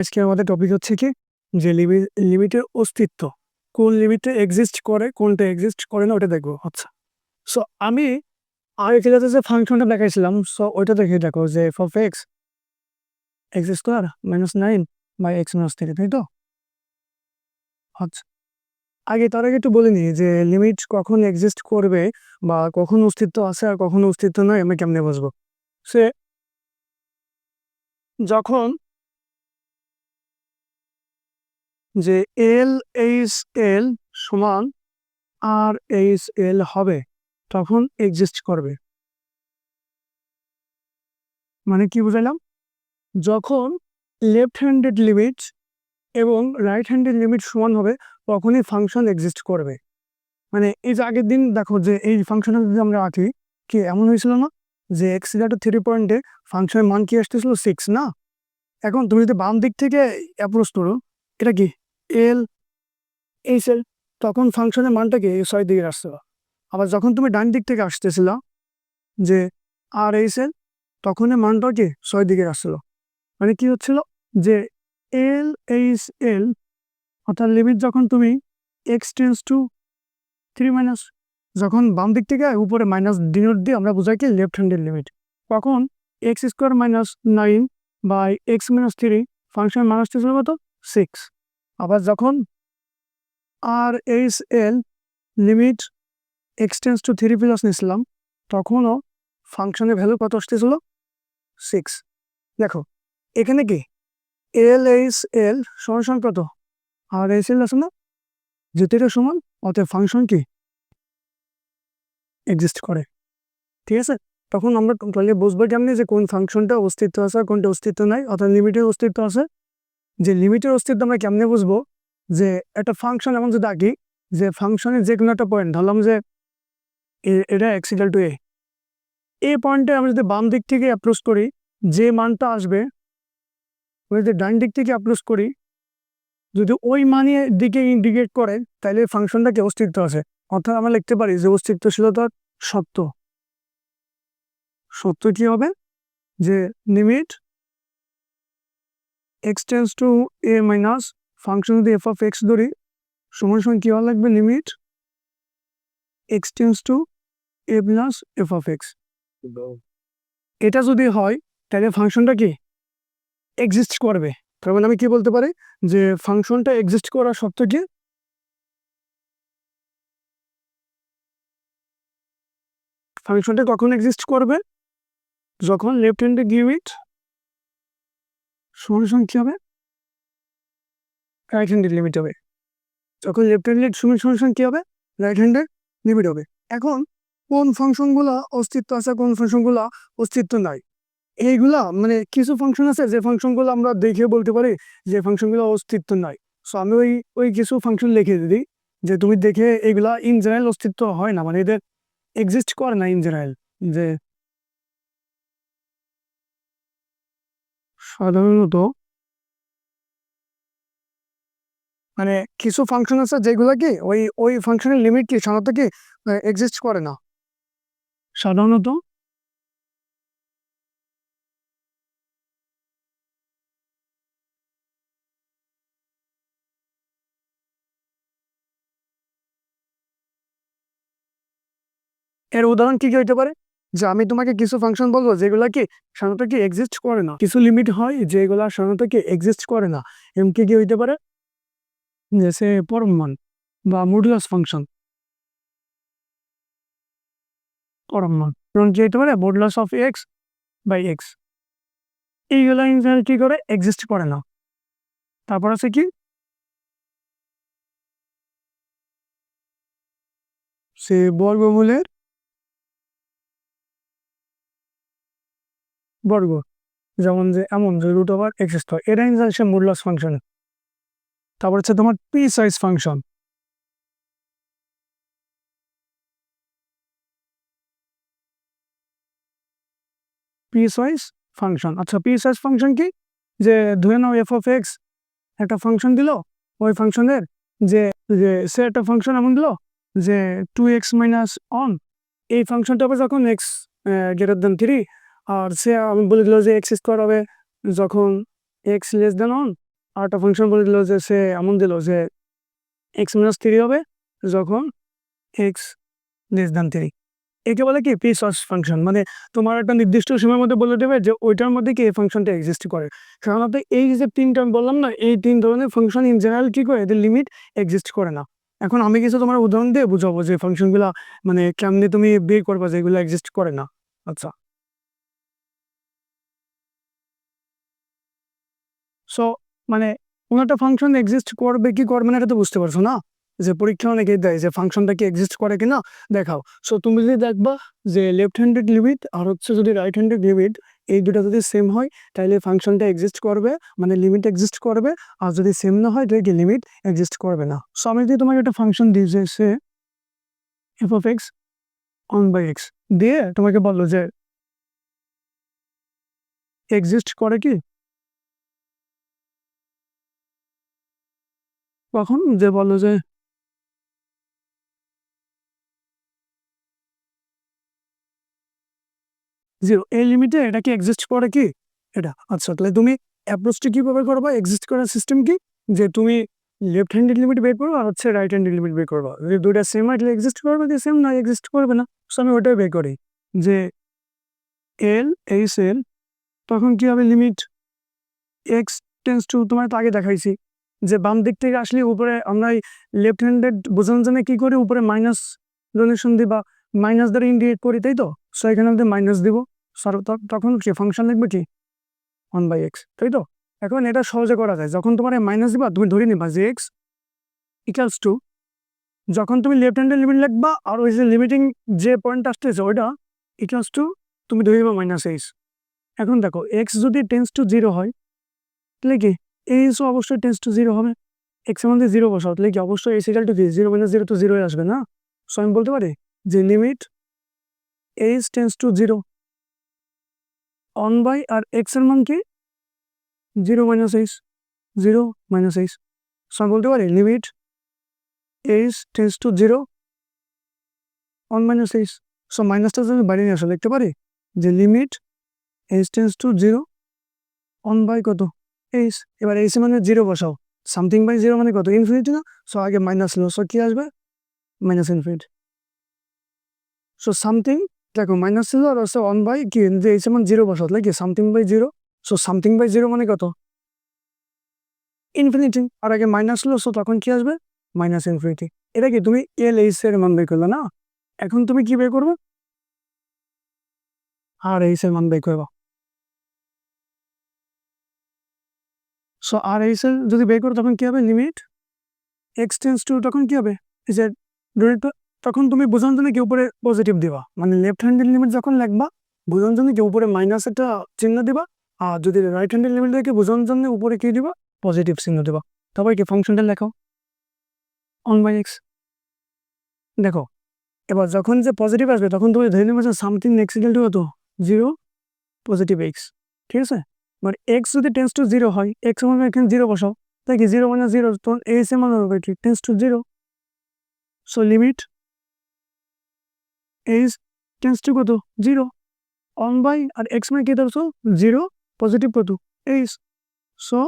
আজকে আমাদের টপিক হচ্ছে কি? যে লিমিট লিমিটের অস্তিত্ব। কোন লিমিটে এক্সিস্ট করে, কোনটা এক্সিস্ট করে না ওটা দেখব। আচ্ছা। সো আমি আগে ক্লাসে যে ফাংশনটা দেখাইছিলাম সো ওইটা দেখে দেখো যে F of X X square minus nine by X minus three তাই তো? আচ্ছা। আগে তার আগে একটু বলিনি যে লিমিট কখন এক্সিস্ট করবে বা কখন অস্তিত্ব আছে আর কখন অস্তিত্ব নয় আমি কেমনে বুঝব? সে যখন যে এল এইচ এল সমান আর এইচ এল হবে, তখন এক্সিস্ট করবে। মানে কি বুঝাইলাম? যখন লেফট হ্যান্ডেড লিমিট এবং রাইট হ্যান্ডেড লিমিট সমান হবে, তখনই ফাংশন এক্সিস্ট করবে। মানে এই যে আগের দিন দেখো যে এই ফাংশনটা যদি আমরা আঁকি, কি এমন হয়েছিল না? যে এক্স ইকার টু থ্রি পয়েন্টে ফাংশনের মান কি আসতেছিল? সিক্স না? এখন তুমি যদি বাম দিক থেকে অ্যাপ্রোচ করো এটা কি? এল এইচ এল তখন ফাংশনের মানটা কি? ছয় দিকে আসছিল আবার যখন তুমি ডান দিক থেকে আসতেছিল, যে আর এইচ এল তখন এর মানটা কি? দিকে আসছিল। মানে কি হচ্ছিল? যে এল এইচ এল অর্থাৎ লিমিট যখন তুমি x tends to three minus যখন বাম দিক থেকে উপরে মাইনাস ডিনোট দিয়ে আমরা বোঝাই কি? লেফট হ্যান্ডের লিমিট তখন x square minus nine by x minus three function minus ছিল কত? সিক্স আবার যখন R H L limit x tends to three plus নিয়েছিলাম তখনও ফাংশনের ভ্যালু কত আসতেছিল? সিক্স দেখো, এখানে কি? এল এইচ এল সমান কত? আর এইচ এল আছে না? যেটা সমান, অতএব ফাংশন কি? এক্সিস্ট করে। ঠিক আছে? তখন আমরা টোটালি বুঝব কেমনি যে কোন ফাংশনটা অস্তিত্ব আছে কোনটা অস্তিত্ব নাই, অর্থাৎ লিমিটের অস্তিত্ব আছে। যে লিমিটের অস্তিত্ব আমরা কেমনে বুঝব? যে একটা ফাংশন এমন যদি আঁকি, যে ফাংশনের যে কোনো একটা পয়েন্ট ধরলাম যে এটা এক্সিক্যাল টু এ এই পয়েন্টে আমরা যদি বাম দিক থেকে অ্যাপ্রোচ করি, যে মানটা আসবে যদি ডান দিক থেকে অ্যাপ্রোচ করি, যদি ওই মানের দিকে ইন্ডিকেট করে তাহলে ফাংশনটা কি অস্তিত্ব আছে। অর্থাৎ আমরা লিখতে পারি যে অস্তিত্বশীলতা সত্য। সত্য কি হবে? যে limit x tends to a minus function যদি এফ অফ এক্স ধরি। সমান সমান কী হওয়া লাগবে? Limit x tends to a plus f of x এটা যদি হয়, তাহলে ফাংশনটা কি? এক্সিস্ট করবে। তার মানে আমি কি বলতে পারি? যে ফাংশনটা এক্সিস্ট করা সত্ত্বেও কি ফাংশনটা কখন এক্সিস্ট করবে? যখন লেফট হ্যান্ডে লিমিট সমান সমান কী হবে? রাইট হ্যান্ডের লিমিট হবে। যখন লেফট হ্যান্ডের সমান সমান কী হবে? রাইট হ্যান্ডের লিমিট হবে। এখন কোন ফাংশনগুলো অস্তিত্ব আছে, কোন ফাংশনগুলো অস্তিত্ব নাই? এইগুলা মানে কিছু ফাংশন আছে, যে ফাংশনগুলো আমরা দেখে বলতে পারি যে ফাংশনগুলো অস্তিত্ব নাই। সো আমি ওই ওই কিছু ফাংশন লিখে দিই যে তুমি দেখে এগুলা ইন জেনারেল অস্তিত্ব হয় না। মানে এদের এক্সিস্ট করে না ইন জেনারেল যে সাধারণত মানে কিছু ফাংশন আছে যেগুলো কি ওই ওই ফাংশনের লিমিট কি সাধারণত কি এক্সিস্ট করে না? সাধারণত এর উদাহরণ কি কি হইতে পারে? যে আমি তোমাকে কিছু ফাংশন বলব যেগুলো কি সাধারণত এক্সিস্ট করে না। কিছু লিমিট হয় যেগুলো সাধারণত কি এক্সিস্ট করে না। এমন কি কি হইতে পারে? জেসে পরম মান বা মডুলাস ফাংশন পরম মান যেমন কি হইতে পারে? Modulus of x by x এইগুলো কি করে? এক্সিস্ট করে না। তারপর আছে কি? সে বর্গমূলের বর্গ। যেমন যে এমন যে রুট ওভার এক্স স্কোয়ার এটা ইনজালসে মডুলাস ফাংশন তারপর হচ্ছে তোমার P size function P size function আচ্ছা পি সাইজ ফাংশন কি? যে ধরে নাও এফ অফ এক্স একটা ফাংশন দিল, ওই ফাংশনের যে সে একটা ফাংশন এমন দিল, যে টু এক্স মাইনাস অন এই ফাংশনটা হবে যখন এক্স গ্রেটার দেন থ্রি আর সে, আমি বলে দিল যে এক্স স্কোয়ার হবে। যখন এক্স লেস দেন অন আর একটা ফাংশন বলে দিল যে সে এমন দিল যে এক্স মাইনাস থ্রি হবে যখন এক্স লেস দ্যান থ্রি একে বলে কি? পিসওয়াইজ ফাংশন মানে তোমার একটা নির্দিষ্ট সময়ের মধ্যে বলে দেবে যে ওইটার মধ্যে কি এই ফাংশনটা এক্সিস্ট করে। সাধারণত এই যে তিনটা আমি বললাম না, এই তিন ধরনের ফাংশন ইন জেনারেল কি করে? এদের লিমিট এক্সিস্ট করে না। এখন আমি কিছু তোমার উদাহরণ দিয়ে বুঝাবো যে ফাংশনগুলো মানে কেমনি তুমি বের করবা যেগুলো এক্সিস্ট করে না। আচ্ছা। সো মানে কোনো একটা ফাংশন এক্সিস্ট করবে কি করবে না, এটা তো বুঝতে পারছ না? যে পরীক্ষা অনেকেই দেয় যে ফাংশনটা কি এক্সিস্ট করে কি না দেখাও। সো তুমি যদি দেখবা যে লেফট হ্যান্ডেড লিমিট আর হচ্ছে যদি রাইট হ্যান্ডেড লিমিট এই দুটো যদি সেম হয় তাহলে ফাংশনটা এক্সিস্ট করবে মানে লিমিট এক্সিস্ট করবে, আর যদি সেম না হয়, তাহলে লিমিট এক্সিস্ট করবে না। সো আমি যদি তোমাকে একটা ফাংশন দিই যে সে f of x one by x দিয়ে তোমাকে বলল যে এক্সিস্ট করে কি? কখন যে বলল যে জিরো এই লিমিটে এটা কি এক্সিস্ট করে কি? এটা। আচ্ছা তাহলে তুমি অ্যাপ্রোচটা কীভাবে করবা? এক্সিস্ট করার সিস্টেম কি? যে তুমি লেফট হ্যান্ডেড লিমিট বের করব আর হচ্ছে রাইট হ্যান্ডেড লিমিট বের করব। যদি দুইটা সেম তাহলে এক্সিস্ট করবে যদি সেম না এক্সিস্ট করবে না সো আমি ওটাই বের করি। যে এল এইচ এল তখন কি হবে? লিমিট এক্স টেন্স টু তোমার তো আগে দেখাইছি। যে বাম দিক থেকে আসলে উপরে আমরা লেফট হ্যান্ডেড বোঝানোর জন্য কী করি? উপরে মাইনাস ডোনেশন দিই বা মাইনাস দ্বারা ইন্ডিকেট করি, তাই তো? সো এখানে আমাদের মাইনাস দিব। তখন কি ফাংশন লিখবে কি? ওয়ান বাই এক্স তাই তো? এখন এটা সহজে করা যায়। যখন তোমার মাইনাস দিবা, তুমি ধরে নিবা যে এক্স ইকালস টু যখন তুমি লেফট হ্যান্ডের লিমিট লিখবা আর ওই যে লিমিটিং যে পয়েন্ট আসতেছে, ওইটা ইকালস টু তুমি ধরে নিবা মাইনাস এইচ এখন দেখো এক্স যদি টেন্স টু জিরো হয়, তাহলে কি? এইচও অবশ্যই টেন্স টু জিরো হবে। এক্সের মধ্যে জিরো বসাও, তাহলে কি অবশ্যই এইচ ইকাল টু কি জিরো মাইনাস জিরো তো জিরোই আসবে না? সো আমি বলতে পারি যে limit h tends to zero one by আর এক্সের মান কি? Zero minus h zero minus h so আমি বলতে পারি limit h tends to zero one minus h so মাইনাসটা যদি বাইরে নিয়ে আসো লিখতে পারি যে limit h tends to zero one by কত? এইচ এবার এইচ মানে জিরো বসাও। সামথিং বাই জিরো মানে কত? ইনফিনিটি না? সো আগে মাইনাস লো সো কি আসবে? মাইনাস ইনফিনিটি সো সামথিং দেখো মাইনাস ছিল আর হচ্ছে ওয়ান বাই কি? এইচ মানে জিরো বসাও তাহলে কি? Something by zero so something by zero মানে কত? ইনফিনিটি আর আগে মাইনাস লো সো তখন কি আসবে? মাইনাস ইনফিনিটি এটা কি? তুমি এল এইচ এর মান বের করলে না? এখন তুমি কি বের করবে? আর এইচ এর মান বের করবা সো আর এইচ এর যদি বের করো তখন কি হবে? লিমিট এক্স টেন্স টু তখন কি হবে? এই যে তখন তুমি বোঝানোর কি উপরে পজিটিভ দিবা। মানে লেফট হ্যান্ডের লিমিট যখন লিখবা বোঝানোর জন্য কি উপরে মাইনাস একটা চিহ্ন দিবা, আর যদি রাইট হ্যান্ডের লিমিট দেখে বোঝানোর জন্য উপরে কি দিবা? পজিটিভ চিহ্ন দিবা। তারপরে কি ফাংশনটা লেখো? অন বাই এক্স দেখো, এবার যখন যে পজিটিভ আসবে, তখন তুমি ধরে নেবে সামথিং এক্স ইকাল টু কত? জিরো পজিটিভ এক্স ঠিক আছে? এবার এক্স যদি টেন্স টু জিরো হয় এক্স মানে এখানে জিরো বসাও, তাই কি জিরো মানে জিরো তখন এইচ এর মানে হবে কি? Tends to zero so limit h tends to কত? জিরো অন বাই আর এক্স মানে কী ধরছো? জিরো পজিটিভ কত? H so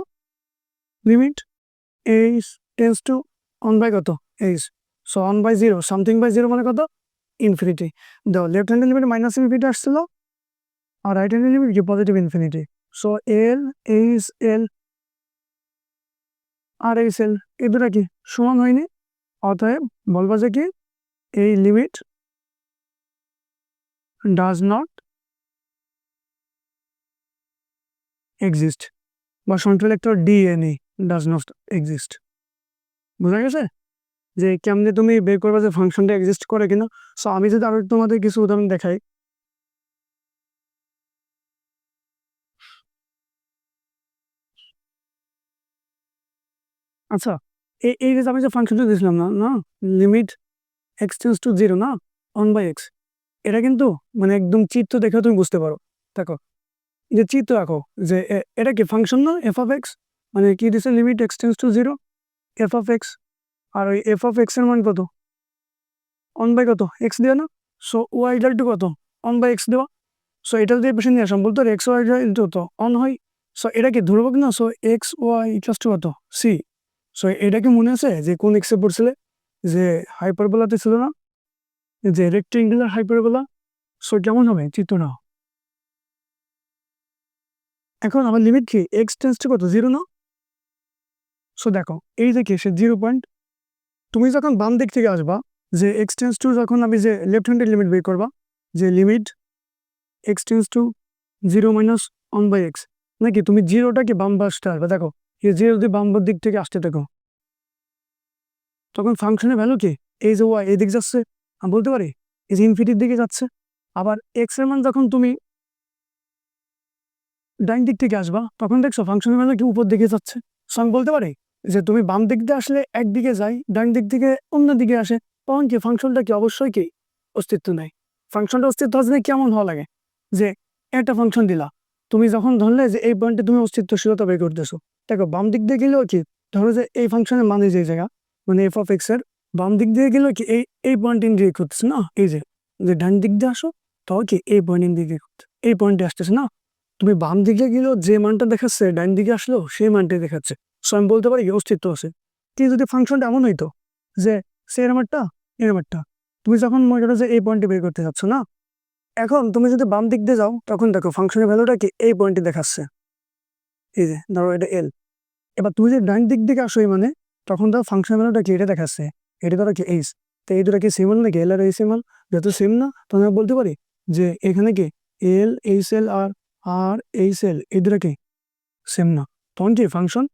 limit h tends to one by কত? H so one by zero something by zero মানে কত? ইনফিনিটি দেখো লেফট হ্যান্ডের লিমিট মাইনাস ইনফিনিটি আসছিল, আর রাইট হ্যান্ডের লিমিট কি? Positive infinity so L H L R H L এই দুটা কি সমান হয়নি? অতএব বলবা যে কি, এই লিমিট ডাজ নট এক্সিস্ট বা সংখ্যা লিখতে ডিএনএ ডাজ নট এক্সিস্ট বোঝা গেছে? যে কেমনে তুমি বের করবে যে ফাংশনটা এক্সিস্ট করে কিনা? সো আমি যদি আরও তোমাদের কিছু উদাহরণ দেখাই আচ্ছা এই এই আমি যে ফাংশনটা দিয়েছিলাম না না? Limit x tends to zero না? ওয়ান বাই এক্স এটা কিন্তু মানে একদম চিত্র দেখে তুমি বুঝতে পারো। দেখো, যে চিত্র রাখো, যে এটা কি ফাংশন না? এফ অফ এক্স মানে কি দিছে? Limit x tends to zero f of x আর ওই এফ অফ এক্সের মান কত? অন বাই কত? এক্স দেওয়া না? সো ওয়াই টু কত? অন বাই এক্স দেওয়া। সো এটা যদি পেছনে নিয়ে আসাম বলতো এক্স ওয়াই ইন্টু তো অন হয়। সো এটা কি ধ্রুবক না? So x y equals to কত? সি সো এটা কি মনে আছে যে কোন এক্সে পড়ছিলে? যে হাইপারবোলাতে ছিল না? যে রেক্টেঙ্গুলার হাইপারবোলা সো কেমন হবে? চিত্রটা এখন আমার লিমিট কি? এক্স টেন্স কত? জিরো না সো দেখো, এই কি সে জিরো পয়েন্ট তুমি যখন বাম দিক থেকে আসবা, যে এক্স টেন্স টু যখন আমি যে লেফট হ্যান্ডের লিমিট বের করবা, যে limit x tends to zero minus one by x নাকি তুমি জিরোটা কি বাম পাশটা আসবে? দেখো এই জিরো যদি বাম দিক থেকে আসতে দেখো তখন ফাংশনের ভ্যালু কি? এই যে ওয়াই এদিক যাচ্ছে, আমি বলতে পারি? এই যে ইনফিনিটির দিকে যাচ্ছে। আবার এক্সের মান যখন তুমি ডাইন দিক থেকে আসবা, তখন দেখছ ফাংশনের ভ্যালু কি উপর দিকে যাচ্ছে। সো আমি বলতে পারি যে তুমি বাম দিক দিয়ে আসলে একদিকে যাই ডান দিক থেকে অন্য দিকে আসে, তখন কি ফাংশনটা কি অবশ্যই কি অস্তিত্ব নেই? ফাংশনটা অস্তিত্ব আসলে কেমন হওয়া লাগে? যে একটা ফাংশন দিলা তুমি যখন ধরলে যে এই পয়েন্টে তুমি অস্তিত্বশীলতা বের করতেছো, দেখো বাম দিক দিয়ে গেলেও কি, ধরো যে এই ফাংশনের মানে যে জায়গা মানে এফ অফ এক্সের বাম দিক দিয়ে গেলেও কি, এই এই পয়েন্ট ইন্ডিকেট করতেছে না? এই যে যে ডান দিক দিয়ে আসো, তাও কি এই পয়েন্ট ইন্ডিকেট করতে এই পয়েন্টে আসতেছে না? তুমি বাম দিকে গেলেও যে মানটা দেখাচ্ছে, ডান দিকে আসলো, সেই মানটাই দেখাচ্ছে। সো আমি বলতে পারি অস্তিত্ব আছে। কি যদি ফাংশনটা এমন হইতো যে, সে এরমারটা এরমারটা তুমি যখন মনে করো যে এই পয়েন্টে বের করতে যাচ্ছ না এখন তুমি যদি বাম দিক দিয়ে যাও, তখন দেখো ফাংশনের ভ্যালুটা কি? এই পয়েন্টে দেখাচ্ছে। এই যে, ধরো এটা এল এবার তুমি যদি ডান দিক দিকে আসো এই মানে তখন তো ফাংশনের ভ্যালুটা কি? এটা দেখাচ্ছে। এটা ধরো কি এইচ তো এই দুটা কি সিমল নাকি? এল আর এই সিমল যেহেতু সিম না তখন বলতে পারি যে এখানে কি এল এইচ এল আর আর এইচ এল এই দুটা কি সেম না। তখন কি ফাংশন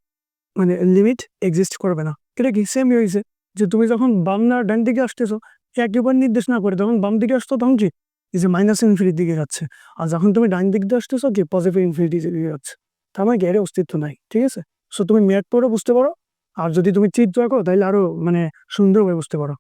মানে লিমিট এক্সিস্ট করবে না। এটা কি সেমই হয়েছে? যে তুমি যখন বাম না ডান দিকে আসতেছো একেবারে নির্দেশ না করে, তখন বাম দিকে আসতো, তখন কি এই যে মাইনাস ইনফিনিটির দিকে যাচ্ছে। আর যখন তুমি ডাইন দিক দিয়ে আসতেছো কি পজিটিভ ইনফিনিটির দিকে যাচ্ছে। তার মানে গ্যারে অস্তিত্ব নাই, ঠিক আছে? সো তুমি মেয়াদ পড়ে, বুঝতে পারো। আর যদি তুমি চিত্র করো, তাহলে আরও মানে সুন্দরভাবে বুঝতে পারো।